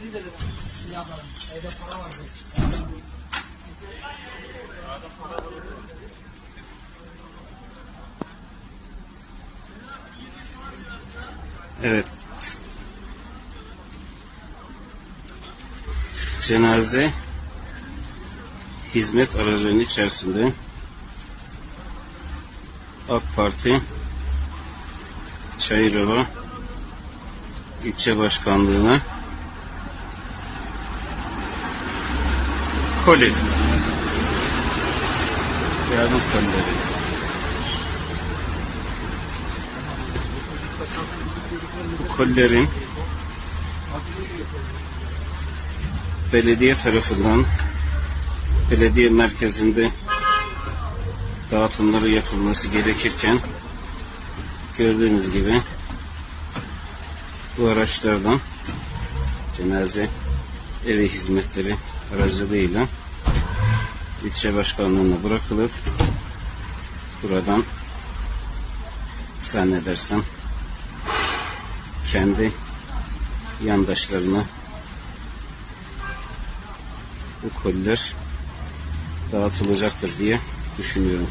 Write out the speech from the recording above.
dedi dedim. Yaparım. Evde para var. Evet. Cenaze hizmet aracının içerisinde AK Parti Çayırova ilçe başkanlığına koli yardım kolileri bu kolilerin belediye tarafından belediye merkezinde dağıtımları yapılması gerekirken gördüğünüz gibi bu araçlardan cenaze evi hizmetleri aracılığıyla ilçe başkanlığına bırakılıp buradan zannedersem kendi yandaşlarına bu koliler dağıtılacaktır diye düşünüyorum.